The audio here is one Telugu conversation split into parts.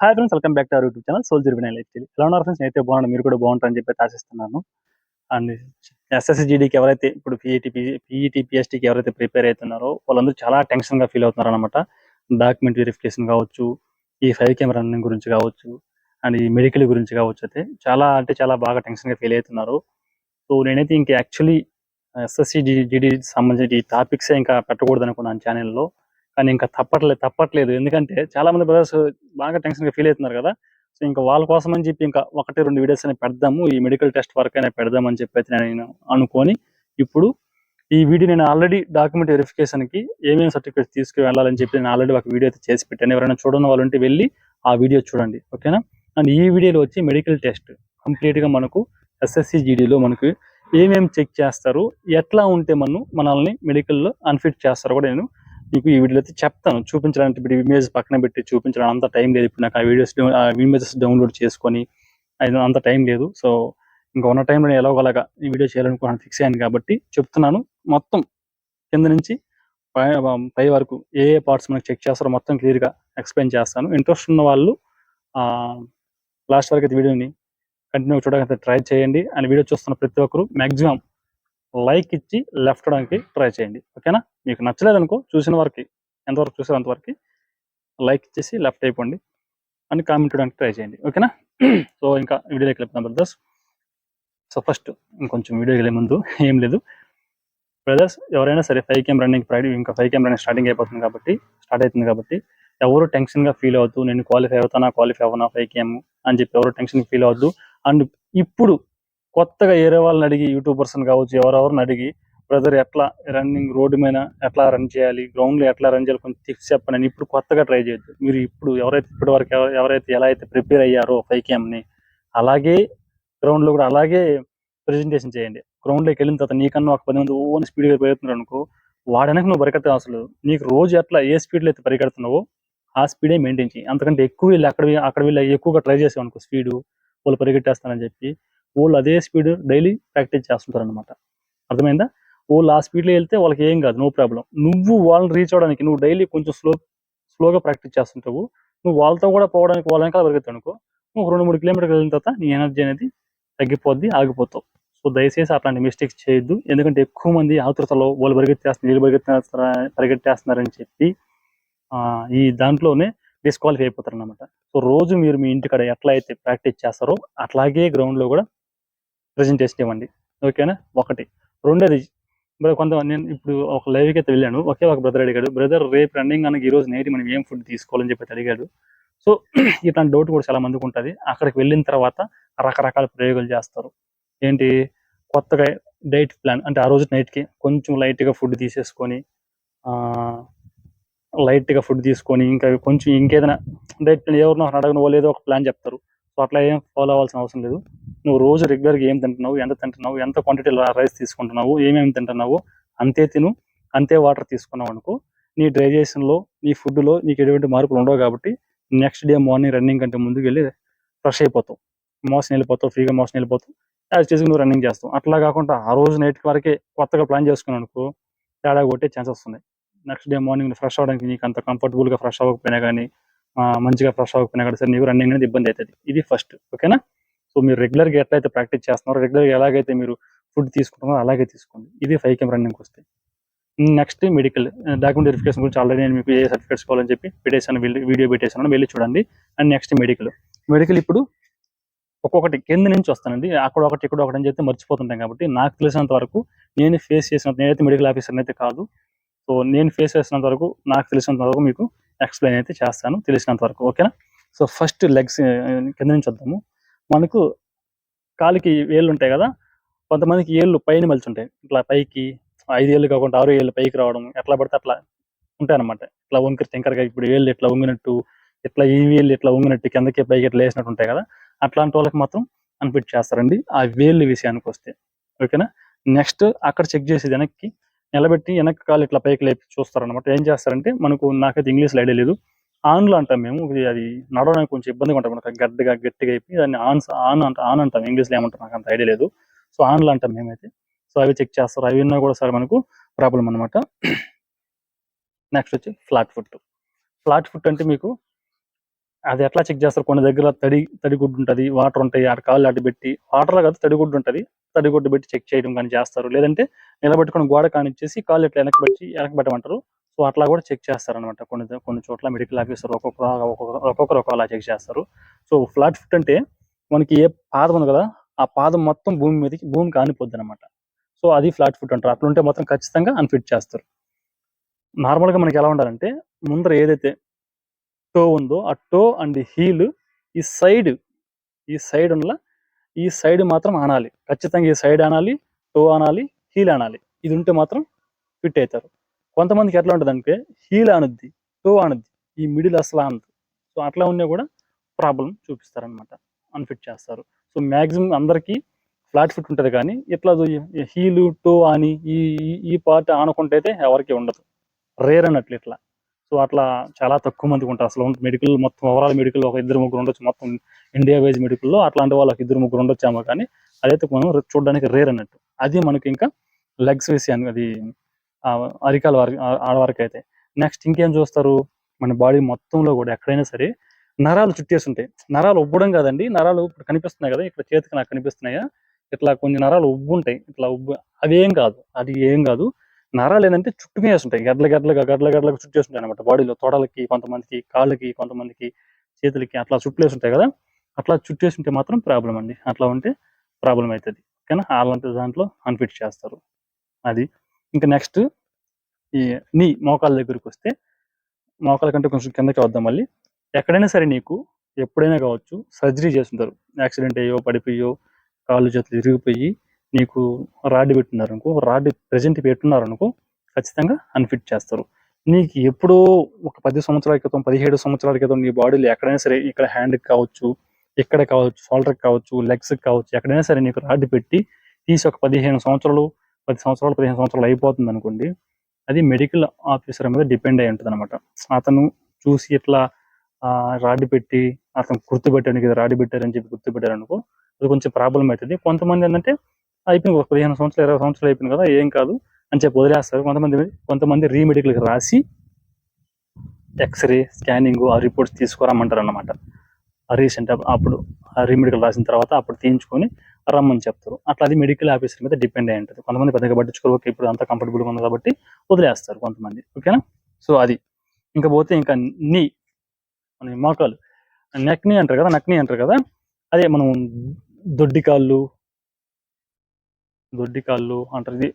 Hi friends welcome back to our YouTube channel soldier Vinay life style ఎలా ఉన్నారు ఫ్రెండ్స్ అయితే బాగున్నాను. మీరు కూడా బాగుంటారని చెప్పి ఆశిస్తున్నాను. అండ్ ఎస్ఎస్జీడీకి ఎవరైతే ఇప్పుడు పిఈటి పిఈటి పిఎస్టీకి ఎవరైతే ప్రిపేర్ అవుతున్నారో వాళ్ళందరూ చాలా టెన్షన్గా ఫీల్ అవుతున్నారు అనమాట డాక్యుమెంట్ వెరిఫికేషన్ కావచ్చు ఈ ఫైవ్ కెమెరా రన్నింగ్ గురించి కావచ్చు అండ్ ఈ మెడికల్ గురించి కావచ్చు అయితే చాలా అంటే చాలా బాగా టెన్షన్గా ఫీల్ అవుతున్నారు. సో నేనైతే ఇంకా యాక్చువల్లీ ఎస్ఎస్సీ జిడి సంబంధించిన ఈ టాపిక్స్ ఇంకా పెట్టకూడదు అనుకున్నాను ఛానల్లో కానీ ఇంకా తప్పట్లేదు తప్పట్లేదు. ఎందుకంటే చాలా మంది బ్రదర్స్ బాగా టెన్షన్గా ఫీల్ అవుతున్నారు కదా. సో ఇంకా వాళ్ళ కోసం అని చెప్పి ఇంకా ఒకటి రెండు వీడియోస్ అయినా పెడదాము. ఈ మెడికల్ టెస్ట్ వరకు అయినా పెడదామని చెప్పి అయితే నేను అనుకొని ఇప్పుడు ఈ వీడియో నేను ఆల్రెడీ డాక్యుమెంట్ వెరిఫికేషన్కి ఏమేమి సర్టిఫికేట్స్ తీసుకువెళ్ళాలని చెప్పి నేను ఆల్రెడీ ఒక వీడియో అయితే చేసి పెట్టాను. ఎవరైనా చూడని వాళ్ళు ఉంటే వెళ్ళి ఆ వీడియో చూడండి. ఓకేనా అండ్ ఈ వీడియోలో వచ్చి మెడికల్ టెస్ట్ కంప్లీట్గా మనకు ఎస్ఎస్సి జీడీలో మనకు ఏమేమి చెక్ చేస్తారు? ఎట్లా ఉంటే మనం మనల్ని మెడికల్లో అన్ఫిట్ చేస్తారో కూడా నేను మీకు ఈ వీడియోలో అయితే చెప్తాను. చూపించడానికి ఇప్పుడు ఇమేజ్ పక్కన పెట్టి చూపించడానికి అంత టైం లేదు. ఇప్పుడు నాకు ఆ వీడియోస్ ఆ ఇమేజెస్ డౌన్లోడ్ చేసుకొని అది అంత టైం లేదు. సో ఇంకా ఉన్న టైంలో నేను ఎలాగోలాగా ఈ వీడియో చేయాలనుకున్నాను ఫిక్స్ అయ్యాను కాబట్టి చెప్తున్నాను. మొత్తం కింద నుంచి పై పై వరకు ఏ ఏ పార్ట్స్ మనకి చెక్ చేస్తారో మొత్తం క్లియర్గా ఎక్స్ప్లెయిన్ చేస్తాను. ఇంట్రెస్ట్ ఉన్న వాళ్ళు లాస్ట్ వరకు అయితే వీడియోని కంటిన్యూ చూడడానికి ట్రై చేయండి. అండ్ వీడియో చూస్తున్న ప్రతి ఒక్కరు మాక్సిమం లైక్ ఇచ్చి లెఫ్ట్ అవడానికి ట్రై చేయండి. ఓకేనా? మీకు నచ్చలేదు అనుకో చూసిన వరకు ఎంతవరకు చూసారో అంతవరకు లైక్ ఇచ్చేసి లెఫ్ట్ అయిపోండి అని కామెంట్ ఇవ్వడానికి ట్రై చేయండి. ఓకేనా? సో ఇంకా వీడియోకి వెళ్తాం బ్రదర్స్ సో ఫస్ట్ ఇంకొంచెం వీడియోకి వెళ్ళే ముందు ఏం లేదు. బ్రదర్స్ ఎవరైనా సరే ఫైవ్ కేమ్ రన్నింగ్ ప్రైడ్ ఇంకా five K M running starting అయిపోతుంది కాబట్టి స్టార్ట్ అవుతుంది కాబట్టి ఎవరు టెన్షన్గా ఫీల్ అవుతూ నేను క్వాలిఫై అవుతానా క్వాలిఫై అవ్వనా ఫైవ్ కేమ్ అని చెప్పి ఎవరు టెన్షన్ ఫీల్ అవద్దు అండ్ ఇప్పుడు కొత్తగా ఏరే వాళ్ళని అడిగి యూట్యూబర్స్ని కావచ్చు ఎవరెవరిని అడిగి బ్రదర్ ఎట్లా రన్నింగ్ రోడ్డు మీద ఎట్లా రన్ చేయాలి గ్రౌండ్లో ఎట్లా రన్ చేయాలి కొంచెం టిప్స్ చెప్పండి ఇప్పుడు కొత్తగా ట్రై చేయొద్దు మీరు ఇప్పుడు ఎవరైతే ఇప్పటి వరకు ఎవరైతే ఎలా అయితే ప్రిపేర్ అయ్యారో ఫైవ్ని అలాగే గ్రౌండ్లో కూడా అలాగే ప్రెజెంటేషన్ చేయండి. గ్రౌండ్లోకి వెళ్ళిన తర్వాత నీకన్నా ఒక పది మంది ఓన్ స్పీడ్గా పెరుగుతున్నారు అనుకో వాడనకు నువ్వు పరిగెత్తావు అసలు. నీకు రోజు ఎట్లా ఏ స్పీడ్లో అయితే పరిగెడుతున్నావో ఆ స్పీడే మెయింటైన్ చేయి. అంతకంటే ఎక్కువ వీళ్ళు అక్కడ అక్కడ వెళ్ళి ఎక్కువగా ట్రై చేసావు అనుకో స్పీడు వాళ్ళు పరిగెట్టేస్తానని చెప్పి వాళ్ళు అదే స్పీడ్ డైలీ ప్రాక్టీస్ చేస్తుంటారు అనమాట అర్థమైందా? వాళ్ళు ఆ స్పీడ్లో వెళ్తే వాళ్ళకి ఏం కాదు నో ప్రాబ్లం. నువ్వు వాళ్ళని రీచ్ అవడానికి నువ్వు డైలీ కొంచెం స్లో స్లోగా ప్రాక్టీస్ చేస్తుంటావు. నువ్వు వాళ్ళతో కూడా పోవడానికి వాళ్ళ వెనకాల పరిగెత్తావు అనుకో నువ్వు రెండు మూడు కిలోమీటర్లు వెళ్ళిన తర్వాత నీ ఎనర్జీ అనేది తగ్గిపోద్ది ఆగిపోతావు. సో దయచేసి అట్లాంటి మిస్టేక్స్ చేయొద్దు. ఎందుకంటే ఎక్కువ మంది ఆతృతలో వాళ్ళు పరిగెత్తేస్తున్నారు వీళ్ళు పరిగెత్తేస్తారా పరిగెత్తేస్తున్నారని చెప్పి ఈ దాంట్లోనే డిస్క్వాలిఫై అయిపోతారు అనమాట సో రోజు మీరు మీ ఇంటికాడ ఎట్లా అయితే ప్రాక్టీస్ చేస్తారో అట్లాగే గ్రౌండ్లో కూడా ప్రజెంటేషన్ ఇవ్వండి. ఓకేనా? ఒకటి. రెండోది బ్రో కొంత నేను ఇప్పుడు ఒక లైవ్కి అయితే వెళ్ళాను. ఒకే ఒక బ్రదర్ అడిగాడు బ్రదర్ రేపు రన్నింగ్ అనగా ఈరోజు నైట్ మనం ఏం ఫుడ్ తీసుకోవాలని చెప్పి అడిగాడు. సో ఇట్లాంటి డౌట్ కూడా చాలా మందికి ఉంటుంది. అక్కడికి వెళ్ళిన తర్వాత రకరకాల ప్రయోగాలు చేస్తారు. ఏంటి? కొత్తగా డైట్ ప్లాన్ అంటే ఆ రోజు నైట్కి కి కొంచెం లైట్గా ఫుడ్ తీసేసుకొని లైట్గా ఫుడ్ తీసుకొని ఇంకా కొంచెం ఇంకేదైనా డైట్ ప్లాన్ ఎవరినో అడగను వాళ్ళు ఏదో ఒక ప్లాన్ చెప్తారు. సో అట్లా ఏం ఫాలో అవ్వాల్సిన అవసరం లేదు. నువ్వు రోజు రెగ్యులర్గా ఏం తింటున్నావు ఎంత తింటున్నావు ఎంత క్వాంటిటీ రైస్ తీసుకుంటున్నావు ఏమేమి తింటున్నావు అంతే తిను అంతే వాటర్ తీసుకున్నావు అనుకో నీ డైజెషన్లో నీ ఫుడ్లో నీకు ఎటువంటి మార్పులు ఉండవు కాబట్టి నెక్స్ట్ డే మార్నింగ్ రన్నింగ్ కంటే ముందుకు వెళ్ళి ఫ్రెష్ అయిపోతావు. మోసం వెళ్ళిపోతావు ఫ్రీగా మోసం వెళ్ళిపోతావు. యాజ్ చేసి నువ్వు రన్నింగ్ చేస్తావు. అట్లా కాకుండా ఆ రోజు నైట్ వరకే కొత్తగా ప్లాన్ చేసుకున్నావు అనుకో తేడా కొట్టే ఛాన్సెస్ ఉన్నాయి. నెక్స్ట్ డే మార్నింగ్ ఫ్రెష్ అవ్వడానికి నీకు అంత కంఫర్టబుల్గా ఫ్రెష్ అవ్వకపోయినా కానీ మంచిగా ఫ్రెష్ అవ్వకపోయినా కానీ సరే నీకు రన్నింగ్ అనేది ఇబ్బంది అవుతుంది. ఇది ఫస్ట్ ఓకేనా సో మీరు రెగ్యులర్గా ఎట్లయితే ప్రాక్టీస్ చేస్తున్నారో రెగ్యులర్గా ఎలాగైతే మీరు ఫుడ్ తీసుకుంటున్నారో అలాగే తీసుకోండి. ఇది ఫైవ్ కెమ్ రన్నింగ్ వస్తాయి నెక్స్ట్ మెడికల్ డాక్యుమెంట్ వెరిఫికేషన్ గురించి ఆల్రెడీ నేను మీకు ఏ సర్టిఫికేట్స్ కావాలని చెప్పి పెట్టేశాను వీడియో పెట్టేశాను వెళ్ళి చూడండి. అండ్ నెక్స్ట్ మెడికల్ మెడికల్ ఇప్పుడు ఒక్కొక్కటి కింద నుంచి వస్తానండి. అక్కడ ఒకటి ఇక్కడ ఒకటి అని చెప్తే మర్చిపోతుంటాం కాబట్టి నాకు తెలిసినంత వరకు నేను ఫేస్ చేసినంత నేనైతే మెడికల్ ఆఫీసర్ అయితే కాదు. సో నేను ఫేస్ చేసినంత వరకు నాకు తెలిసినంత వరకు మీకు ఎక్స్ప్లెయిన్ అయితే చేస్తాను తెలిసినంత వరకు ఓకేనా? సో ఫస్ట్ లెగ్స్ కింద నుంచి వద్దాము. మనకు కాలికి వేళ్ళు ఉంటాయి కదా కొంతమందికి ఏళ్ళు పైన మలిచి ఉంటాయి ఇట్లా పైకి ఐదు ఏళ్ళు కాకుండా ఆరు ఏళ్ళు పైకి రావడం ఎట్లా పడితే అట్లా ఉంటాయి అనమాట ఇట్లా వంకర తింకరగా ఇప్పుడు ఏళ్ళు ఇట్లా వంగినట్టు ఇట్లా ఈ వేళ్ళు ఇట్లా వంగినట్టు కిందకి పైకి ఇట్లా వేసినట్టు ఉంటాయి కదా అట్లాంటి వాళ్ళకి మాత్రం అన్ఫిట్ చేస్తారండి ఆ వేళ్ళు విషయానికి వస్తే. ఓకేనా? నెక్స్ట్ అక్కడ చెక్ చేసేది వెనక్కి నిలబెట్టి వెనక్కి కాలు ఇట్లా పైకి లేపి చూస్తారనమాట ఏం చేస్తారంటే మనకు నాకైతే ఇంగ్లీష్ ఐడియా లేదు. ఆన్లు అంటాం మేము ఇది అది నడవడానికి కొంచెం ఇబ్బందిగా ఉంటుంది మనకు గడ్డగా గట్టిగా అయిపోయి దాన్ని ఆన్ ఆన్ అంట ఆన్ అంటాం. ఇంగ్లీష్లో ఏమంటాం నాకు అంత ఐడియా లేదు. సో ఆన్లు అంటాం మేమైతే. సో అవి చెక్ చేస్తారు. అవి ఉన్నా కూడా సరే మనకు ప్రాబ్లం అనమాట నెక్స్ట్ వచ్చి ఫ్లాట్ ఫుట్. ఫ్లాట్ ఫుట్ అంటే మీకు అది ఎట్లా చెక్ చేస్తారు? కొన్ని దగ్గర తడి తడిగుడ్డు ఉంటుంది వాటర్ ఉంటాయి ఆడ కాళ్ళు అడ్డు పెట్టి వాటర్లో కాదు తడిగుడ్డు ఉంటుంది. తడిగుడ్డు పెట్టి చెక్ చేయడం కానీ చేస్తారు. లేదంటే నిలబెట్టుకుని గోడ కానిచ్చేసి కాళ్ళు ఇట్లా వెనకబెట్టి వెనకబెట్టమంటారు సో అట్లా కూడా చెక్ చేస్తారు అనమాట కొన్ని కొన్ని చోట్ల మెడికల్ ఆఫీసర్ ఒక్కొక్క ఒక్కొక్క- ఒక్కొక్కరు ఒక్కొక్క అలా చెక్ చేస్తారు. సో ఫ్లాట్ ఫుట్ అంటే మనకి ఏ పాదం ఉంది కదా ఆ పాదం మొత్తం భూమి మీదకి భూమి కానిపోద్ది అనమాట సో అది ఫ్లాట్ ఫుట్ అంటారు. అట్లా ఉంటే మొత్తం ఖచ్చితంగా అన్ఫిట్ చేస్తారు. నార్మల్గా మనకి ఎలా ఉండాలంటే ముందర ఏదైతే టో ఉందో ఆ టో అండ్ హీల్ ఈ సైడ్ ఈ సైడ్ ఉన్న ఈ సైడ్ మాత్రం ఆనాలి. ఖచ్చితంగా ఈ సైడ్ ఆనాలి టో ఆనాలి హీల్ అనాలి. ఇది ఉంటే మాత్రం ఫిట్ అవుతారు. కొంతమందికి ఎట్లా ఉంటుంది అంటే హీల్ అనుద్ది టో అనుద్ది ఈ మిడిల్ అసలు అనదు. సో అట్లా ఉన్నా కూడా ప్రాబ్లం చూపిస్తారనమాట అన్ఫిట్ చేస్తారు. సో మ్యాక్సిమం అందరికీ ఫ్లాట్ ఫిట్ ఉంటుంది కానీ ఇట్లా హీలు టో అని ఈ ఈ- ఈ పార్ట్ ఆనకుంటే అయితే ఎవరికి ఉండదు. రేర్ అన్నట్లు ఇట్లా. సో అట్లా చాలా తక్కువ మందికి ఉంటారు. అసలు మెడికల్ మొత్తం ఓవరాల్ మెడికల్ ఒక ఇద్దరు ముగ్గురు ఉండొచ్చు. మొత్తం ఇండియా వైజ్ మెడికల్లో అట్లాంటి వాళ్ళకి ఇద్దరు ముగ్గురు ఉండొచ్చామో కానీ అదైతే మనం చూడడానికి రేర్ అన్నట్టు. అది మనకి ఇంకా లెగ్స్ విషయానికి అది అరికాల వారి ఆడవారికి అయితే నెక్స్ట్ ఇంకేం చూస్తారు? మన బాడీ మొత్తంలో కూడా ఎక్కడైనా సరే నరాలు చుట్టేసి ఉంటాయి నరాలు ఉబ్బడం కాదండి. నరాలు ఇప్పుడు కనిపిస్తున్నాయి కదా ఇక్కడ చేతికి నాకు కనిపిస్తున్నాయా? ఇట్లా కొన్ని నరాలు ఉబ్బు ఉంటాయి ఇట్లా ఉబ్బు అవి ఏం కాదు. అది ఏం కాదు. నరాలు ఏంటంటే చుట్టుకునేసి ఉంటాయి గడ్ల గడ్లగా గడ్ల గడ్లగా చుట్టేసి ఉంటాయి అనమాట బాడీలో తొడలకి కొంతమందికి కాళ్ళకి కొంతమందికి చేతులకి అట్లా చుట్టేసి ఉంటాయి కదా. అట్లా చుట్టేసి ఉంటే మాత్రం ప్రాబ్లం అండి. అట్లా ఉంటే ప్రాబ్లం అవుతుంది. కానీ అలాంటి దాంట్లో అన్ఫిట్ చేస్తారు. అది. ఇంకా నెక్స్ట్ ఈ నీ మోకాల దగ్గరికి వస్తే మోకాల కంటే కొంచెం కిందకి వద్దాం మళ్ళీ. ఎక్కడైనా సరే నీకు ఎప్పుడైనా కావచ్చు సర్జరీ చేస్తుంటారు. యాక్సిడెంట్ అయ్యో పడిపోయో కాళ్ళు చేతులు ఇరిగిపోయి నీకు రాడ్ పెట్టున్నారు అనుకో రాడ్ ప్రజెంట్ పెట్టున్నారు అనుకో ఖచ్చితంగా అన్ఫిట్ చేస్తారు. నీకు ఎప్పుడో ఒక పది సంవత్సరాల క్రితం పదిహేడు సంవత్సరాల క్రితం నీ బాడీలో ఎక్కడైనా సరే ఇక్కడ హ్యాండ్కి కావచ్చు ఇక్కడ కావచ్చు షోల్డర్కి కావచ్చు లెగ్స్కి కావచ్చు ఎక్కడైనా సరే నీకు రాడ్ పెట్టి తీసి ఒక పదిహేను సంవత్సరాలు పది సంవత్సరాలు పదిహేను సంవత్సరాలు అయిపోతుంది అనుకోండి అది మెడికల్ ఆఫీసర్ మీద డిపెండ్ అయి ఉంటుంది అనమాట అతను చూసి ఇట్లా రాడి పెట్టి అతను గుర్తుపెట్టడానికి రాడి పెట్టారని చెప్పి గుర్తుపెట్టారు అనుకో అది కొంచెం ప్రాబ్లం అవుతుంది. కొంతమంది ఏంటంటే అయిపోయింది ఒక పదిహేను సంవత్సరాలు ఇరవై సంవత్సరాలు అయిపోయింది కదా ఏం కాదు అని చెప్పి వదిలేస్తారు. కొంతమంది కొంతమంది రీమెడికల్కి రాసి ఎక్స్రే స్కానింగ్ ఆ రిపోర్ట్స్ తీసుకురామంటారు అనమాట రీసెంట్ అప్పుడు ఆ రీమెడికల్ రాసిన తర్వాత అప్పుడు తీయించుకొని రమ్మని చెప్తారు. అట్లా అది మెడికల్ ఆఫీసర్ మీద డిపెండ్ అయి ఉంటుంది. కొంతమంది పెద్దగా పట్టించుకోరు. ఓకే ఇప్పుడు అంత కంఫర్టబుల్గా ఉంది కాబట్టి వదిలేస్తారు కొంతమంది. ఓకేనా? సో అది. ఇంకా పోతే ఇంకా నీ మన మోకాలు నెక్ అంటారు కదా నక్ని అంటారు కదా అదే మనం దొడ్డి కాళ్ళు దొడ్డి కాళ్ళు అంటారు ఇది.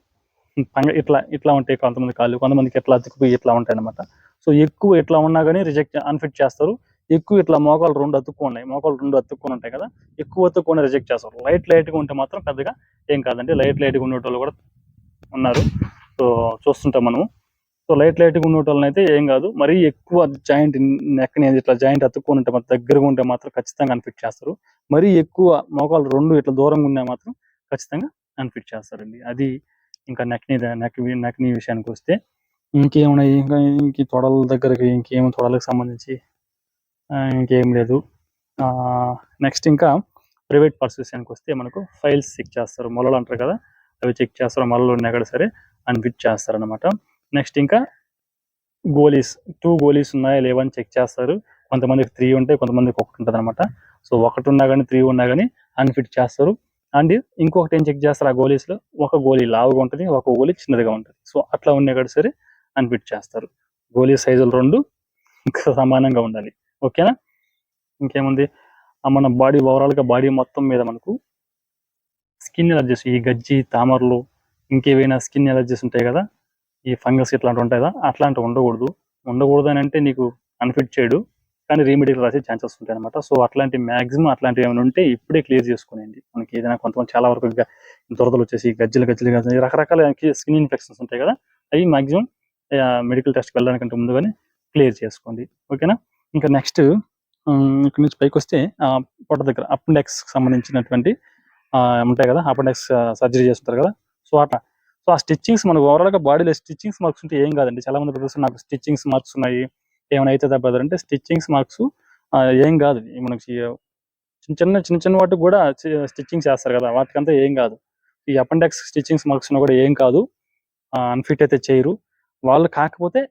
పంగ ఇట్లా ఇట్లా ఉంటాయి కొంతమంది కాళ్ళు. కొంతమందికి ఎట్లా అతుక్కుపోయి ఇట్లా ఉంటాయి అనమాట సో ఎక్కువ ఇట్లా ఉన్నా కానీ రిజెక్ట్ అన్ఫిట్ చేస్తారు. ఎక్కువ ఇట్లా మోకాలు రెండు అతుక్కున్నాయి మోకాలు రెండు అతుక్కుని ఉంటాయి కదా ఎక్కువ అతుక్కుని రిజెక్ట్ చేస్తారు. లైట్ లైట్గా ఉంటే మాత్రం పెద్దగా ఏం కాదండి. లైట్ లైట్గా ఉండేటోళ్ళు కూడా ఉన్నారు. సో చూస్తుంటాం మనము. సో లైట్ లైట్గా ఉండేటోళ్ళని అయితే ఏం కాదు. మరీ ఎక్కువ జాయింట్ నెక్ ఇట్లా జాయింట్ అతుక్కుని ఉంటే మాత్రం దగ్గరగా ఉంటే మాత్రం ఖచ్చితంగా అన్ఫిట్ చేస్తారు. మరీ ఎక్కువ మోకాలు రెండు ఇట్లా దూరంగా ఉన్నా మాత్రం ఖచ్చితంగా అన్ఫిట్ చేస్తారండి. అది ఇంకా నెక్ని నెక్ నెక్ని విషయానికి వస్తే ఇంకేమున్నాయి? ఇంకా ఇంక తొడల దగ్గరకి ఇంకేం తొడలకు సంబంధించి ఇంకేం లేదు. నెక్స్ట్ ఇంకా ప్రైవేట్ పర్స్ విషయానికి వస్తే మనకు ఫైల్స్ చెక్ చేస్తారు. మొలలు అంటారు కదా అవి చెక్ చేస్తారు. మొలలు ఉన్నాయి కూడా సరే అన్ఫిట్ చేస్తారు అనమాట నెక్స్ట్ ఇంకా గోలీస్ టూ గోలీస్ ఉన్నాయా లేవని చెక్ చేస్తారు. కొంతమందికి త్రీ ఉంటాయి కొంతమందికి ఒకటి ఉంటుంది అనమాట సో ఒకటి ఉన్నా కానీ త్రీ ఉన్నా కానీ అన్ఫిట్ చేస్తారు. అండ్ ఇంకొకటి ఏం చెక్ చేస్తారు ఆ గోలీస్లో ఒక గోలీ లావుగా ఉంటుంది ఒక గోలీ చిన్నదిగా ఉంటుంది. సో అట్లా ఉన్నా కూడా సరే అన్ఫిట్ చేస్తారు. గోలీ సైజులు రెండు సమానంగా ఉండాలి. ఓకేనా? ఇంకేముంది? మన బాడీ ఓవరాల్గా బాడీ మొత్తం మీద మనకు స్కిన్ ఎలర్జీస్ ఈ గజ్జి తామరలు ఇంకేవైనా స్కిన్ ఎలర్జీస్ ఉంటాయి కదా? ఈ ఫంగస్ ఇట్లాంటివి ఉంటాయి కదా? అట్లాంటివి ఉండకూడదు. ఉండకూడదు అని అంటే నీకు అన్ఫిట్ చేయడు. కానీ రెమెడీలు రాసే ఛాన్సెస్ ఉంటాయి అనమాట సో అట్లాంటి మ్యాక్సిమం అట్లాంటివి ఏమైనా ఉంటే ఇప్పుడే క్లియర్ చేసుకునేది మనకి ఏదైనా కొంతమంది చాలా వరకు దురదలు వచ్చేసి గజ్జలు గజ్జలు గజ్జలు రకరకాల స్కిన్ ఇన్ఫెక్షన్స్ ఉంటాయి కదా? అవి మ్యాక్సిమం మెడికల్ టెస్ట్కి వెళ్ళడానికంటే ముందుగానే క్లియర్ చేసుకోండి. ఓకేనా? ఇంకా నెక్స్ట్ ఇక్కడ నుంచి పైకి వస్తే పొట్ట దగ్గర అపెండెక్స్ సంబంధించినటువంటి ఉంటాయి కదా అపెండెక్స్ సర్జరీ చేస్తుంటారు కదా. సో అట్లా. సో ఆ స్టిచ్చింగ్స్ మనకు ఓవరాల్గా బాడీలో స్టిచ్చింగ్స్ మార్క్స్ ఉంటే ఏం కాదండి. చాలా మంది బ్రదర్స్ నాకు స్టిచ్చింగ్స్ మార్క్స్ ఉన్నాయి. ఏమైనా అయితే బ్రదర్ అంటే స్టిచ్చింగ్స్ మార్క్స్ ఏం కాదు. మనకి చిన్న చిన్న చిన్న చిన్న వాటికి కూడా స్టిచ్చింగ్స్ చేస్తారు కదా. వాటికంతా ఏం కాదు. ఈ అపెండెక్స్ స్టిచ్చింగ్స్ మార్క్స్ కూడా ఏం కాదు. అన్ఫిట్ అయితే చేయరు. వాళ్ళు కాకపోతే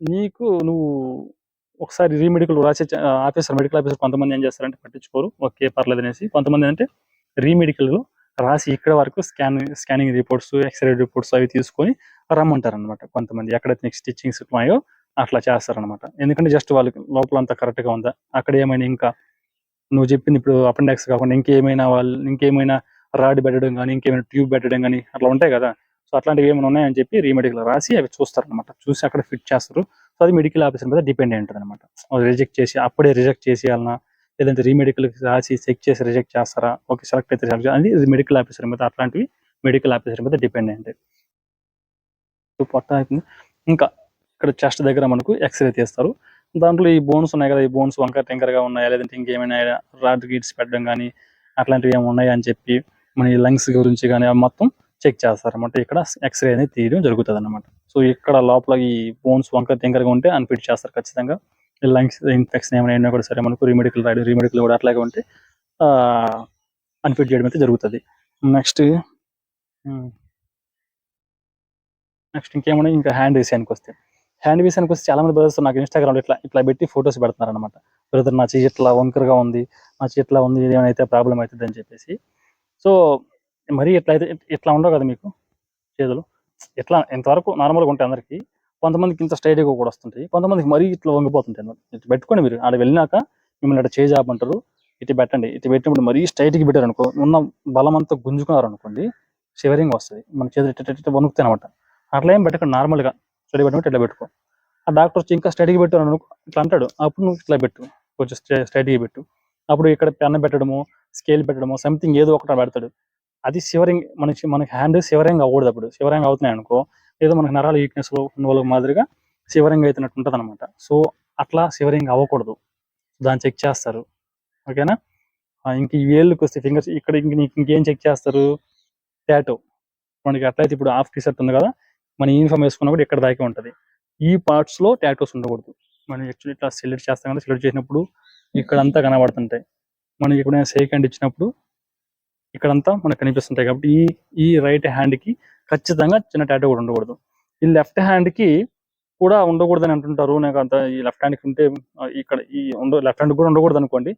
నీకు నువ్వు ఒకసారి రీమెడికల్ రాసే ఆఫీసర్ మెడికల్ ఆఫీసర్ కొంతమంది ఏం చేస్తారంటే పట్టించుకోరు. ఓకే పర్లేదు అనేసి కొంతమంది అంటే రీ మెడికల్లో రాసి ఇక్కడ వరకు scan scanning reports X ray reports అవి తీసుకొని రమ్మంటారు అనమాట కొంతమంది. ఎక్కడైతే నీకు స్టిచ్చింగ్స్ ఉన్నాయో అట్లా చేస్తారనమాట ఎందుకంటే జస్ట్ వాళ్ళకి లోపల అంతా కరెక్ట్గా ఉందా? అక్కడ ఏమైనా ఇంకా నువ్వు చెప్పింది ఇప్పుడు అపెండాక్స్ కాకుండా ఇంకేమైనా వాళ్ళు ఇంకేమైనా రాడ్ పెట్టడం కానీ ఇంకేమైనా ట్యూబ్ పెట్టడం కానీ అట్లా ఉంటాయి కదా. సో అట్లాంటివి ఏమైనా ఉన్నాయని చెప్పి రీమెడికల్ రాసి అవి చూస్తారు అనమాట చూసి అక్కడ ఫిట్ చేస్తారు. సో అది మెడికల్ ఆఫీసర్ మీద డిపెండ్ అయి ఉంటుంది అనమాట రిజెక్ట్ చేసి అప్పుడే రిజెక్ట్ చేసేయాలన్నా లేదంటే రీమెడికల్ రాసి చెక్ చేసి రిజెక్ట్ చేస్తారా? ఓకే సెలెక్ట్ అయితే సెలెక్ట్ అది మెడికల్ ఆఫీసర్ మీద అట్లాంటివి మెడికల్ ఆఫీసర్ మీద డిపెండ్ అయి ఉంటాయి. సో పొట్ట అయిపోయింది. ఇంకా ఇక్కడ చెస్ట్ దగ్గర మనకు ఎక్స్రే తీస్తారు. దాంట్లో ఈ బోన్స్ ఉన్నాయి కదా ఈ బోన్స్ వంకర టెంకరగా ఉన్నాయా లేదంటే ఇంకేమైనా రాడ్ గిట్స్ పెట్టడం కానీ అట్లాంటివి ఏమి ఉన్నాయా అని చెప్పి మన ఈ లంగ్స్ గురించి కానీ మొత్తం చెక్ చేస్తారు అనమాట ఇక్కడ ఎక్స్రే అనేది తీయడం జరుగుతుంది అనమాట సో ఇక్కడ లోపల ఈ బోన్స్ వంక తింకరగా ఉంటే అన్ఫిట్ చేస్తారు ఖచ్చితంగా. లంగ్స్ ఇన్ఫెక్షన్ ఏమైనా అయినా కూడా సరే మనకు రీమెడికల్ రాయడం రీమెడికల్ కూడా అట్లాగే ఉంటే అన్ఫిట్ చేయడం అయితే జరుగుతుంది. నెక్స్ట్ నెక్స్ట్ ఇంకేమన్నా ఇంకా హ్యాండ్ విషయానికి వస్తే. హ్యాండ్ విషయానికి వస్తే చాలా మంది బ్రదర్స్ నాకు ఇన్స్టాగ్రామ్లో ఇట్లా ఇట్లా పెట్టి ఫొటోస్ పెడుతున్నారు అనమాట బ్రదర్ నా చెయ్యి ఇట్లా వంకరగా ఉంది? నా చెయ్యి ఇట్లా ఉంది? ఏమైనా ప్రాబ్లం అవుతుంది అని చెప్పేసి. సో మరి ఇట్లా అయితే ఇట్లా ఉండవు కదా మీకు చేతులు ఇట్లా ఇంతవరకు నార్మల్గా ఉంటాయి అందరికి కొంతమందికి ఇంత స్ట్రైట్గా కూడా వస్తుంటాయి. కొంతమందికి మరీ ఇట్లా వంగిపోతుంటాయి అన్నమాట. పెట్టుకోండి మీరు. ఆడ వెళ్ళినాక మిమ్మల్ని అట్లా చేయి ఇటు పెట్టండి. ఇటు పెట్టినప్పుడు మరీ straight కి పెట్టారు అనుకో ఉన్న బలం అంతా గుంజుకున్నారు అనుకోండి షివరింగ్ వస్తుంది. మన చేతులు ఇట్ట వణుకుతాయి అనమాట అట్లా ఏం పెట్టకండి నార్మల్గా. స్టడీ పెట్టినట్టు ఇట్లా పెట్టుకో. ఆ డాక్టర్ వచ్చి ఇంకా స్టడీకి పెట్టారు అనుకో ఇట్లా అంటాడు అప్పుడు నువ్వు ఇట్లా పెట్టు. కొంచెం స్టడీకి పెట్టు. అప్పుడు ఇక్కడ పెన్ పెట్టడము స్కేల్ పెట్టడము సంథింగ్ ఏదో ఒకటి పెడతాడు. అది శివరింగ్ మనకి మనకి హ్యాండ్ శివరింగ్ అవ్వకూడదు అప్పుడు. శివరింగ్ అవుతున్నాయి అనుకో ఏదో మనకి నరాల వీక్నెస్ ఉన్న వాళ్ళకి మాదిరిగా శివరింగ్ అవుతున్నట్టు ఉంటుంది అనమాట సో అట్లా శివరింగ్ అవ్వకూడదు. దాన్ని చెక్ చేస్తారు. ఓకేనా ఇంక ఈ వేళ్ళకి వస్తే ఫింగర్స్ ఇక్కడ ఇంక నీకు ఇంకేం చెక్ చేస్తారు? ట్యాటో మనకి అట్లయితే ఇప్పుడు హాఫ్ టీ షర్ట్ ఉంది కదా మన యూనిఫామ్ వేసుకున్నప్పుడు ఇక్కడ దాకా ఉంటుంది. ఈ పార్ట్స్లో లో ఉండకూడదు. మనం యాక్చువల్లీ ఇట్లా సెలెక్ట్ చేస్తాం కదా సెలెక్ట్ చేసినప్పుడు ఇక్కడంతా కనబడుతుంటాయి. మనకి ఎప్పుడైనా షేక్ హ్యాండ్ ఇచ్చినప్పుడు ఇక్కడంతా మనకు కనిపిస్తుంటాయి కాబట్టి ఈ ఈ రైట్ హ్యాండ్కి ఖచ్చితంగా చిన్న టాటూ కూడా ఉండకూడదు. ఈ లెఫ్ట్ హ్యాండ్కి కూడా ఉండకూడదని అంటుంటారు. నాకు అంత ఈ లెఫ్ట్ హ్యాండ్కి ఉంటే ఇక్కడ ఈ ఉండ లెఫ్ట్ హ్యాండ్ కూడా ఉండకూడదు అనుకోండి.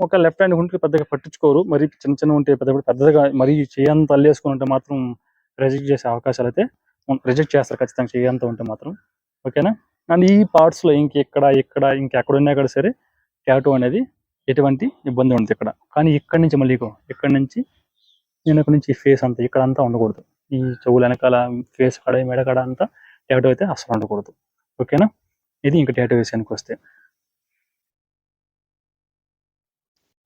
ఒక లెఫ్ట్ హ్యాండ్ ఉంటే పెద్దగా పట్టించుకోరు. మరి చిన్న చిన్న ఉంటే పెద్ద పెద్దగా మరి చేయంత తల్లేసుకుని ఉంటే మాత్రం రిజెక్ట్ చేసే అవకాశాలు అయితే రిజెక్ట్ చేస్తారు ఖచ్చితంగా చేయంత ఉంటే మాత్రం. ఓకేనా? అండ్ ఈ పార్ట్స్లో ఇంకెక్కడ ఇక్కడ ఇంకెక్కడ ఉన్నా కూడా సరే టాటూ అనేది ఎటువంటి ఇబ్బంది ఉండదు ఇక్కడ. కానీ ఇక్కడ నుంచి మళ్ళీ ఇక్కడ నుంచి వెనక నుంచి ఫేస్ అంతా ఇక్కడ అంతా ఉండకూడదు. ఈ చెవుల వెనకాల ఫేస్ కాడ మెడ కాడ అంతా టాటూ అయితే అసలు ఉండకూడదు. ఓకేనా ఇది ఇంకా టాటూ విషయానికి వస్తే.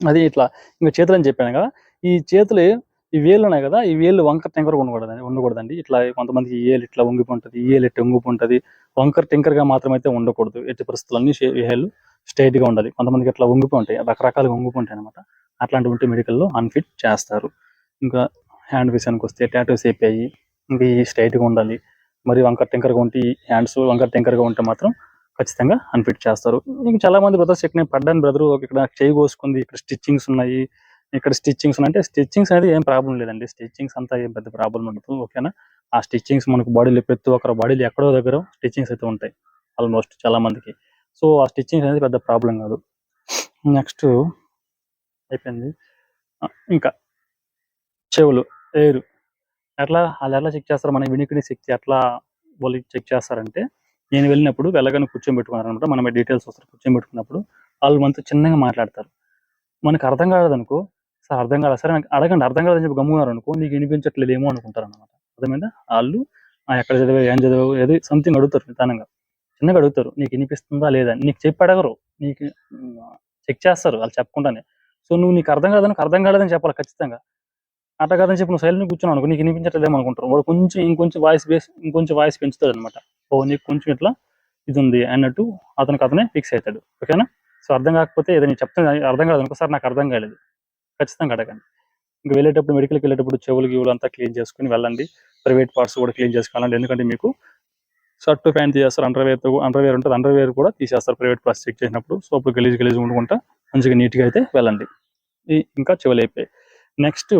అది ఇట్లా ఇంకా చేతులు అని చెప్పాను కదా ఈ చేతులు ఈ వేళ్ళు ఉన్నాయి కదా ఈ వేళ్ళు వంకర టెంకర్ ఉండకూడదండి ఉండకూడదండి. ఇట్లా కొంతమందికి ఏలు ఇట్లా వంగిపోంటది ఏలు ఇట్లా వంగిపోంటది వంకర టెంకర్గా మాత్రమైతే ఉండకూడదు. ఎట్టి పరిస్థితులన్నీ వేళ్ళు స్ట్రైట్గా ఉండాలి. కొంతమందికి ఇట్లా వంగిపోయి ఉంటాయి రకరకాలుగా వంగిపోయి ఉంటాయి అనమాట అట్లాంటివి ఉంటే మెడికల్లో అన్ఫిట్ చేస్తారు. ఇంకా హ్యాండ్ విషయానికి వస్తే టాటూస్ అయిపోయాయి ఇంకా ఈ స్ట్రైట్గా ఉండాలి. మరి వంకర్ టెంకర్గా ఉంటే ఈ హ్యాండ్స్ వంకర్ టెంకర్గా ఉంటే మాత్రం ఖచ్చితంగా అన్ఫిట్ చేస్తారు. ఇంకా చాలా మంది బ్రదర్స్ ఇక్కడ పడ్డాను బ్రదర్ ఇక్కడ చేయి కోసుకుంది ఇక్కడ స్టిచ్చింగ్స్ ఉన్నాయి. ఇక్కడ స్టిచ్చింగ్స్ అంటే స్టిచ్చింగ్స్ అనేది ఏం ప్రాబ్లం లేదండి. స్టిచ్చింగ్స్ అంతా ఏం పెద్ద ప్రాబ్లం ఉండదు ఓకేనా ఆ స్టిచ్చింగ్స్ మనకు బాడీలో ప్రతి ఒక్కరు బాడీలో ఎక్కడో దగ్గర స్టిచ్చింగ్స్ అయితే ఉంటాయి ఆల్మోస్ట్ చాలా మందికి. సో ఆ స్టిచ్చింగ్స్ అనేది పెద్ద ప్రాబ్లం కాదు. నెక్స్ట్ అయిపోయింది. ఇంకా చెవులు ఏరు. ఎట్లా వాళ్ళు ఎట్లా చెక్ చేస్తారు? మన వినికిడి శక్తి ఎట్లా వాళ్ళు చెక్ చేస్తారంటే నేను వెళ్ళినప్పుడు వెళ్ళగానే కూర్చోబెట్టుకున్నారు అనమాట మనం డీటెయిల్స్ వస్తారు. కూర్చోబెట్టుకున్నప్పుడు వాళ్ళు మనతో చిన్నగా మాట్లాడతారు. మనకు అర్థం కాదనుకో సార్ అర్థం కాదు సరే నాకు అడగండి. అర్థం కాదని చెప్పి గమ్మున్నారు అనుకో నీకు వినిపించట్లేదు ఏమో అనుకుంటారు అనమాట అర్థమైందా? వాళ్ళు ఎక్కడ చదివా ఏం చదివావు? ఏదో సంథింగ్ అడుగుతారు నిదానంగా. చిన్నగా అడుగుతారు నీకు వినిపిస్తుందా లేదా? అని. నీకు చెప్పి అడగరు. నీకు చెక్ చేస్తారు. వాళ్ళు చెప్పకుండానే. సో నువ్వు నీకు అర్థం కాదని అర్థం కాలేదని చెప్పాలి ఖచ్చితంగా. అట్లా కాదని చెప్పి నువ్వు సైలెంట్ కూర్చున్నావు అనుకో నీకు వినిపించట్లేదేమో అనుకుంటారు. వాడు కొంచెం ఇంకొంచెం వాయిస్ బేస్ ఇంకొంచెం వాయిస్ పెంచుతాడు అనమాట ఓ నీకు కొంచెం ఇట్లా ఇది ఉంది అన్నట్టు అతనికి అతనే ఫిక్స్ అవుతాడు. ఓకేనా? సో అర్థం కాకపోతే ఏదైనా చెప్తాను అర్థం కాదు అనుకో సార్ నాకు అర్థం కాలేదు. ఖచ్చితంగా అడగండి. ఇంకా వెళ్ళేటప్పుడు మెడికల్కి వెళ్ళేటప్పుడు చెవులు గీవులు అంతా క్లీన్ చేసుకుని వెళ్ళండి. ప్రైవేట్ పార్ట్స్ కూడా క్లీన్ చేసుకోవాలండి ఎందుకంటే మీకు షర్ట్ ప్యాంట్ తీసేస్తారు అండర్వేర్తో అండర్వేర్ ఉంటుంది అండర్వేర్ కూడా తీసేస్తారు ప్రైవేట్ పార్ట్స్ చెక్ చేసినప్పుడు. సో అప్పుడు గలీజ్ గలీజ్ ఉండకుండా మంచిగా నీట్గా అయితే వెళ్ళండి. ఇంకా చెవులు అయిపోయాయి. Next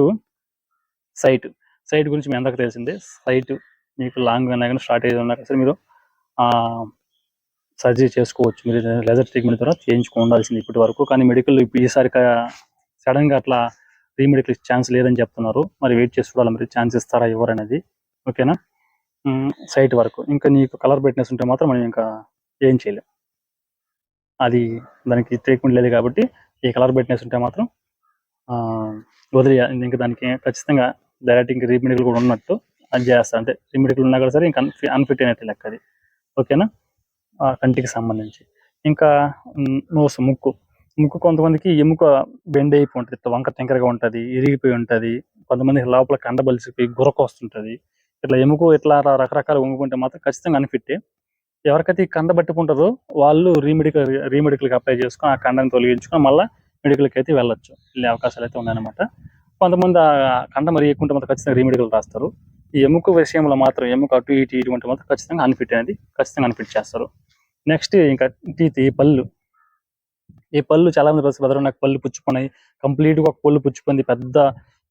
site. సైట్ గురించి మీ అందరికీ తెలిసిందే. సైట్ మీకు లాంగ్ అయినా కానీ స్టార్ట్ అయ్యేది ఉన్నా సరే మీరు సర్జరీ చేసుకోవచ్చు. మీరు లెజర్ ట్రీట్మెంట్ ద్వారా చేయించుకోవాల్సింది ఇప్పటి వరకు. కానీ మెడికల్ ఈసారి సడన్గా అట్లా రీమెడికల్ ఛాన్స్ లేదని చెప్తున్నారు. మరి వెయిట్ చేసి చూడాలి మరి ఛాన్స్ ఇస్తారా ఎవరనేది ఓకేనా? సైట్ వరకు. ఇంకా నీకు కలర్ బెట్నెస్ ఉంటే మాత్రం మనం ఇంకా ఏం చేయలేం. అది దానికి ట్రీట్మెంట్ లేదు కాబట్టి ఈ కలర్ బెట్నెస్ ఉంటే మాత్రం వదిలే ఇంకా దానికి ఖచ్చితంగా డైరెక్ట్ ఇంక రీమెడికల్ కూడా ఉన్నట్టు అది చేస్తా. అంటే రీమెడికల్ ఉన్నా కూడా సరే ఇంకా అన్ఫిట్ అయినట్టు లెక్క అది. ఓకేనా ఆ కంటికి సంబంధించి. ఇంకా నోస్ ముక్కు. ముక్కు కొంతమందికి ఎముక బెండ్ అయిపోయి ఉంటుంది ఇట్లా వంక తింకరగా ఉంటుంది ఇరిగిపోయి ఉంటుంది. కొంతమందికి లోపల కండ బలిసిపోయి గురక వస్తుంటుంది. ఇట్లా ఎముక ఇట్లా రకరకాలు రకరకాల వంగుకుంటే మాత్రం ఖచ్చితంగా అన్ఫిట్ ఎవరికైతే ఈ కండ పట్టుకుంటారో వాళ్ళు రీమెడికల్ రీమెడికల్కి అప్లై చేసుకొని ఆ కండని తొలగించుకొని మళ్ళీ మెడికల్కి అయితే వెళ్ళొచ్చు. వెళ్ళే అవకాశాలు అయితే ఉన్నాయన్నమాట. కొంతమంది కంట కండ మరి మాత్రం ఖచ్చితంగా రీమెడికల్ రాస్తారు. ఈ ఎముక విషయంలో మాత్రం ఎముక అటు ఇటు ఇటువంటి మాత్రం ఖచ్చితంగా అన్ఫిట్ అనేది ఖచ్చితంగా అన్ఫిట్ చేస్తారు. నెక్స్ట్ ఇంకా టీత్ ఈ పళ్ళు. ఈ పళ్ళు చాలా మంది బస్ నాకు పళ్ళు పుచ్చుకున్నాయి. కంప్లీట్గా ఒక పళ్ళు పుచ్చుకుంది పెద్ద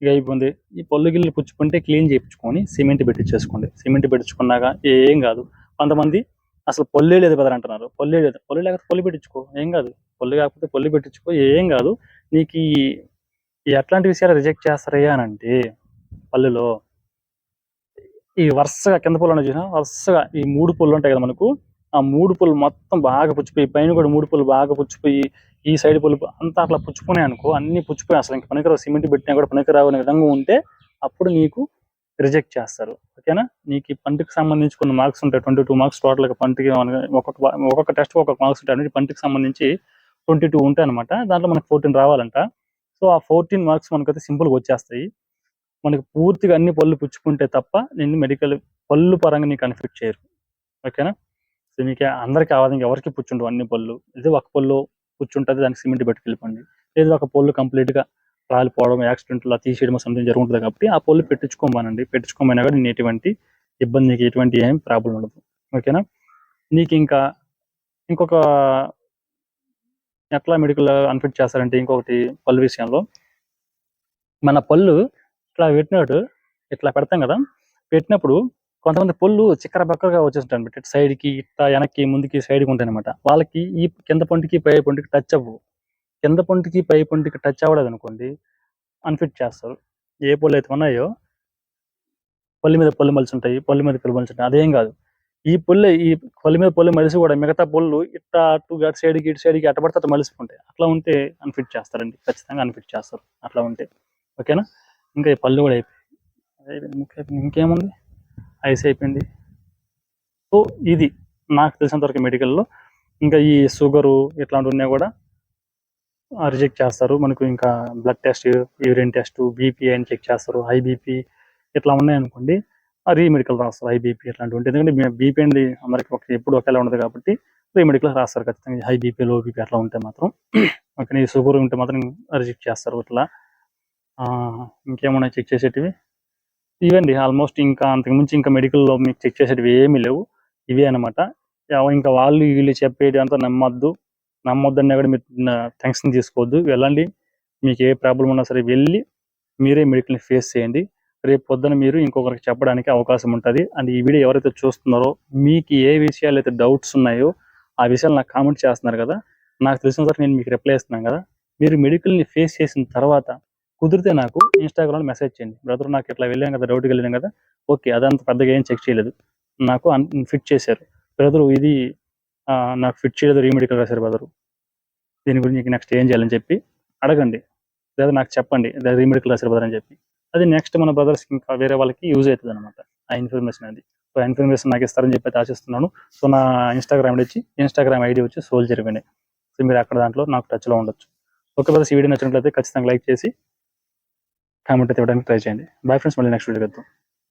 ఇక అయిపోయింది. ఈ పళ్ళు గిల్లు పుచ్చుకుంటే క్లీన్ చేయించుకొని సిమెంట్ పెట్టించేసుకోండి. సిమెంట్ పెట్టించుకున్నాక ఏం కాదు. కొంతమంది అసలు పొల్లే లేదు బెదర్ అంటున్నారు. పొల్లే లేదు. పల్లె లేకపోతే పొల్లి పెట్టించుకో ఏం కాదు. పొల్లి కాకపోతే పొల్లు పెట్టించుకో ఏం కాదు. నీకు ఈ ఎట్లాంటి విషయాలు రిజెక్ట్ చేస్తారయ్యా అని అంటే పల్లెలో ఈ వరుసగా కింద పళ్ళు చూసినా వరుసగా ఈ మూడు పూలు ఉంటాయి కదా మనకు ఆ మూడు పూలు మొత్తం బాగా పుచ్చిపోయి పైన కూడా మూడు పళ్ళు బాగా పుచ్చిపోయి ఈ సైడ్ పళ్ళు అంతా అట్లా పుచ్చిపోయినాయి అనుకో అన్ని పుచ్చిపోయి అసలు ఇంకా పనికిరావు సిమెంట్ పెట్టినా కూడా పనికిరావు అనే విధంగా ఉంటే అప్పుడు నీకు రిజెక్ట్ చేస్తారు. ఓకేనా? నీకు ఈ పంటకి సంబంధించి కొన్ని మార్క్స్ ఉంటాయి ట్వంటీ టూ మార్క్స్ టోటల్గా పంటకి ఒక్కొక్క ఒక్కొక్క టెస్ట్ ఒక్కొక్క మార్క్స్ ఉంటాయి అన్ని పంటకి సంబంధించి ట్వంటీ టూ ఉంటాయి అనమాట దాంట్లో మనకి ఫోర్టీన్ రావాలంట. సో ఆ ఫోర్టీన్ మార్క్స్ మనకైతే సింపుల్గా వచ్చేస్తాయి. మనకి పూర్తిగా అన్ని పళ్ళు పుచ్చుకుంటే తప్ప నేను మెడికల్ పళ్ళు పరంగా నీకు కన్ఫ్యూట్ చేయరు. ఓకేనా? సో మీకు అందరికి ఆవాదం ఎవరికి పుచ్చుండవు అన్ని పళ్ళు. ఇది ఒక పళ్ళు పుచ్చుంటది దానికి సిమెంట్ పెట్టుకెళ్ళిపోండి లేదు ఒక పళ్ళు కంప్లీట్గా రాలిపోవడం యాక్సిడెంట్ లా తీసేయడం సంథింగ్ జరుగుతుంది కాబట్టి ఆ పళ్ళు పెట్టించుకోమనండి. పెట్టించుకోమైనా కూడా నేను ఎటువంటి ఇబ్బంది నీకు ఎటువంటి ఏం ప్రాబ్లం ఉండదు. ఓకేనా? నీకు ఇంకా ఇంకొక ఎట్లా మెడికల్ అన్ఫిట్ చేస్తారంటే ఇంకొకటి పళ్ళు విషయంలో. మన పళ్ళు ఇట్లా పెట్టినట్టు ఇట్లా పెడతాం కదా పెట్టినప్పుడు కొంతమంది పళ్ళు చిక్కర బక్కరగా వచ్చేస్తుంటాయి అనమాట ఇటు సైడ్కి ఇట్లా వెనక్కి ముందుకి సైడ్కి ఉంటాయి అనమాట వాళ్ళకి ఈ కింద పొంటికి పై పొంటికి టచ్ అవ్వవు కింద పొంటికి పై పొంటికి టచ్ అవ్వలేదు అనుకోండి అన్ఫిట్ చేస్తారు. ఏ పళ్ళు అయితే ఉన్నాయో పళ్ళు మీద పళ్ళు మలిసి ఉంటాయి పళ్ళు మీద పళ్ళు మలిసి ఉంటాయి అదేం కాదు. ఈ పళ్ళు ఈ పళ్ళు మీద పొల్లి మలిసి కూడా మిగతా పళ్ళు ఇట్లా అటు అటు సైడ్కి ఇటు సైడ్కి అటు పడితే అటు మలిసిపోంటాయి అట్లా ఉంటే అన్ఫిట్ చేస్తారండి. ఖచ్చితంగా అన్ఫిట్ చేస్తారు. అట్లా ఉంటే. ఓకేనా? ఇంకా ఈ పళ్ళు కూడా అయిపోయాయి. అయిపోయింది, ఇంకేముంది? ఐస్ అయిపోయింది. సో ఇది నాకు తెలిసినంతవరకు మెడికల్లో. ఇంకా ఈ షుగరు ఇట్లాంటివి ఉన్నాయి కూడా రిజెక్ట్ చేస్తారు. మనకు ఇంకా blood test urine test BP అని చెక్ చేస్తారు. హై బీపీ ఇట్లా ఉన్నాయనుకోండి రీమెడికల్ రాస్తారు ఐబీపీ బీపీ ఇట్లాంటివి ఎందుకంటే బీపీ అనేది అందరికి ఒక ఎప్పుడు ఒకేలా ఉండదు కాబట్టి రీమెడికల్ రాస్తారు ఖచ్చితంగా. హై బీపీ లో బీపీ అట్లా ఉంటే మాత్రం. ఓకే ఈ షుగర్ ఉంటే మాత్రం రిజెక్ట్ చేస్తారు ఇట్లా. ఆ, ఇంకేమున్నాయి చెక్ చేసేటివి? ఇవండి ఆల్మోస్ట్ ఇంకా అంతకుమించి ఇంకా మెడికల్లో మీకు చెక్ చేసేటివి ఏమీ లేవు. ఇవే అనమాట ఇంకా వాళ్ళు వీళ్ళు చెప్పేది అంతా నమ్మొద్దు. నమ్మొద్దన్నా కూడా మీరు టెన్షన్ తీసుకోవద్దు. వెళ్ళండి. మీకు ఏ ప్రాబ్లం ఉన్నా సరే వెళ్ళి మీరే మెడికల్ ఫేస్ చేయండి. రేపు పొద్దున మీరు ఇంకొకరికి చెప్పడానికి అవకాశం ఉంటుంది. అండ్ ఈ వీడియో ఎవరైతే చూస్తున్నారో మీకు ఏ విషయాలు అయితే డౌట్స్ ఉన్నాయో ఆ విషయాలు నాకు కామెంట్ చేస్తున్నారు కదా. నాకు తెలిసిన తర్వాత నేను మీకు రిప్లై ఇస్తున్నాను కదా. మీరు మెడికల్ని ఫేస్ చేసిన తర్వాత కుదిరితే నాకు ఇన్స్టాగ్రామ్లో మెసేజ్ చేయండి. బ్రదర్ నాకు ఇట్లా వెళ్ళాను కదా డౌట్కి వెళ్ళాను కదా. ఓకే అదంత పెద్దగా ఏం చెక్ చేయలేదు. నాకు ఫిట్ చేశారు. బ్రదర్ ఇది నాకు ఫిట్ చేయలేదు రీమెడికల్ రాశారు బ్రదర్ దీని గురించి నెక్స్ట్ ఏం చేయాలని చెప్పి అడగండి. లేదా నాకు చెప్పండి లేదా రీమెడికల్ రాశారు బ్రదర్ అని చెప్పి. అది నెక్స్ట్ మన బ్రదర్స్ ఇంకా వేరే వాళ్ళకి యూజ్ అవుతుంది అనమాట ఆ ఇన్ఫర్మేషన్ అది సో ఆ ఇన్ఫర్మేషన్ నాకు ఇస్తారని చెప్పి ఆశిస్తున్నాను. సో నా ఇన్స్టాగ్రామ్ వచ్చి ఇన్స్టాగ్రామ్ ఐడి వచ్చి సోల్జర్ వినే సో మీరు అక్కడ దాంట్లో నాకు టచ్లో ఉండొచ్చు. ఓకే బ్రదర్స్ ఈ వీడియో నచ్చినట్లయితే ఖచ్చితంగా లైక్ చేసి కామెంట్ అయితే ఇవ్వడానికి ట్రై చేయండి. బాయ్ ఫ్రెండ్స్ మళ్ళీ నెక్స్ట్ వీడియో కలుద్దాం.